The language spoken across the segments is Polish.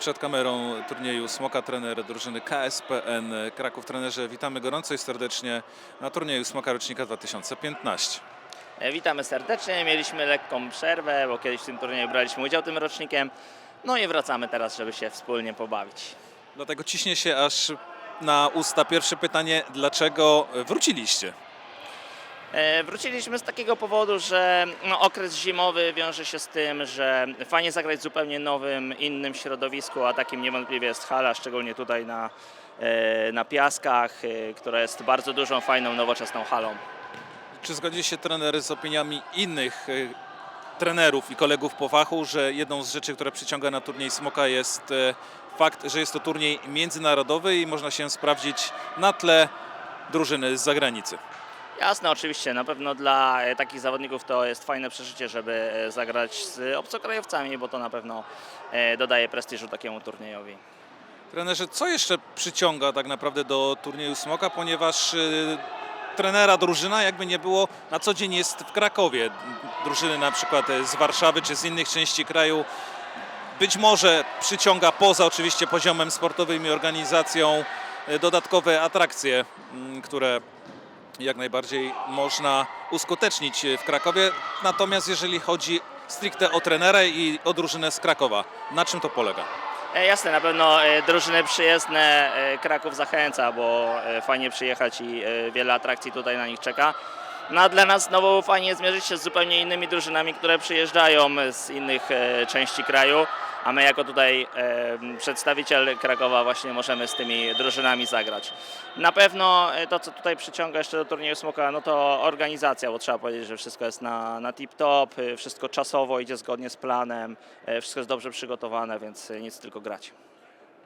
Przed kamerą turnieju Smoka trener drużyny KSPN Kraków. Trenerze, witamy gorąco i serdecznie na turnieju Smoka rocznika 2015. E, Witamy serdecznie. Mieliśmy lekką przerwę, bo kiedyś w tym turnieju braliśmy udział tym rocznikiem. No i wracamy teraz, żeby się wspólnie pobawić. Dlatego ciśnie się aż na usta pierwsze pytanie, dlaczego wróciliście? E, Wróciliśmy z takiego powodu, że no, okres zimowy wiąże się z tym, że fajnie zagrać w zupełnie nowym, innym środowisku, a takim niewątpliwie jest hala, szczególnie tutaj na, e, na Piaskach, e, która jest bardzo dużą, fajną, nowoczesną halą. Czy zgodzi się trener z opiniami innych trenerów i kolegów po fachu, że jedną z rzeczy, która przyciąga na turniej Smoka jest fakt, że jest to turniej międzynarodowy i można się sprawdzić na tle drużyny z zagranicy? Jasne, oczywiście. Na pewno dla e, takich zawodników to jest fajne przeżycie, żeby e, zagrać z obcokrajowcami, bo to na pewno e, dodaje prestiżu takiemu turniejowi. Trenerze, co jeszcze przyciąga tak naprawdę do turnieju Smoka, ponieważ trenera drużyna jakby nie było na co dzień jest w Krakowie. Drużyny na przykład z Warszawy czy z innych części kraju być może przyciąga poza oczywiście poziomem sportowym i organizacją dodatkowe atrakcje, które jak najbardziej można uskutecznić w Krakowie. Natomiast jeżeli chodzi stricte o trenera i o drużynę z Krakowa, na czym to polega? E, Jasne, na pewno e, drużyny przyjezdne e, Kraków zachęca, bo fajnie przyjechać i wiele atrakcji tutaj na nich czeka. No a dla nas znowu fajnie zmierzyć się z zupełnie innymi drużynami, które przyjeżdżają z innych części kraju, a my jako tutaj przedstawiciel Krakowa właśnie możemy z tymi drużynami zagrać. Na pewno e, to, co tutaj przyciąga jeszcze do turnieju Smoka, no to organizacja, bo trzeba powiedzieć, że wszystko jest na, na tip-top, e, wszystko czasowo idzie zgodnie z planem, e, wszystko jest dobrze przygotowane, więc nic tylko grać.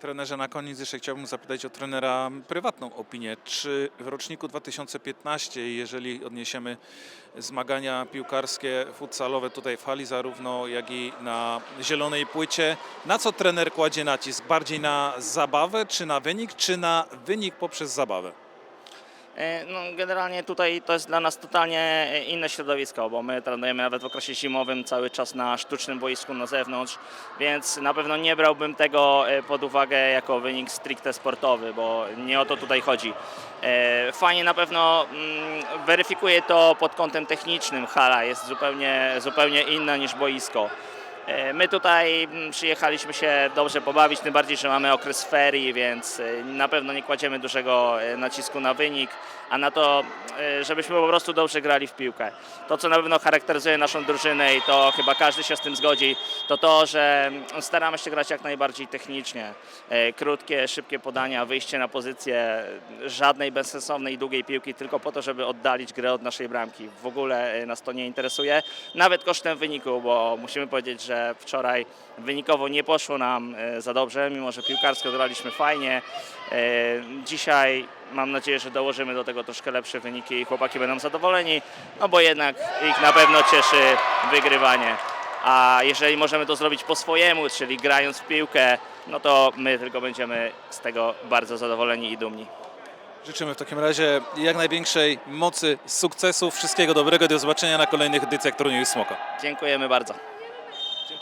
Trenerze, na koniec jeszcze chciałbym zapytać o trenera prywatną opinię. Czy w roczniku 2015, jeżeli odniesiemy zmagania piłkarskie, futsalowe tutaj w hali zarówno, jak i na zielonej płycie, na co trener kładzie nacisk? Bardziej na zabawę, czy na wynik, czy na wynik poprzez zabawę? E, No, generalnie tutaj to jest dla nas totalnie e, inne środowisko, bo my trenujemy nawet w okresie zimowym cały czas na sztucznym boisku na zewnątrz, więc na pewno nie brałbym tego e, pod uwagę jako wynik stricte sportowy, bo nie o to tutaj chodzi. Fajnie na pewno mm, weryfikuje to pod kątem technicznym. Hala jest zupełnie, zupełnie inna niż boisko. E, My tutaj mm, przyjechaliśmy się dobrze pobawić, tym bardziej, że mamy okres ferii, więc e, na pewno nie kładziemy dużego e, nacisku na wynik, a na to, żebyśmy po prostu dobrze grali w piłkę. To, co na pewno charakteryzuje naszą drużynę i to chyba każdy się z tym zgodzi, to to, że mm, staramy się grać jak najbardziej technicznie. Krótkie, szybkie podania, wyjście na pozycję, żadnej bezsensownej długiej piłki, tylko po to, żeby oddalić grę od naszej bramki. W ogóle nas to nie interesuje, nawet kosztem wyniku, bo musimy powiedzieć, że wczoraj wynikowo nie poszło nam e, za dobrze, mimo że piłkarsko graliśmy fajnie. E, Dzisiaj mam nadzieję, że dołożymy do tego troszkę lepsze wyniki i chłopaki będą zadowoleni, no bo jednak ich na pewno cieszy wygrywanie. A jeżeli możemy to zrobić po swojemu, czyli grając w piłkę, no to my tylko będziemy z tego bardzo zadowoleni i dumni. Życzymy w takim razie jak największej mocy, sukcesów, wszystkiego dobrego, do zobaczenia na kolejnych edycjach turnieju Smoka. Dziękujemy bardzo.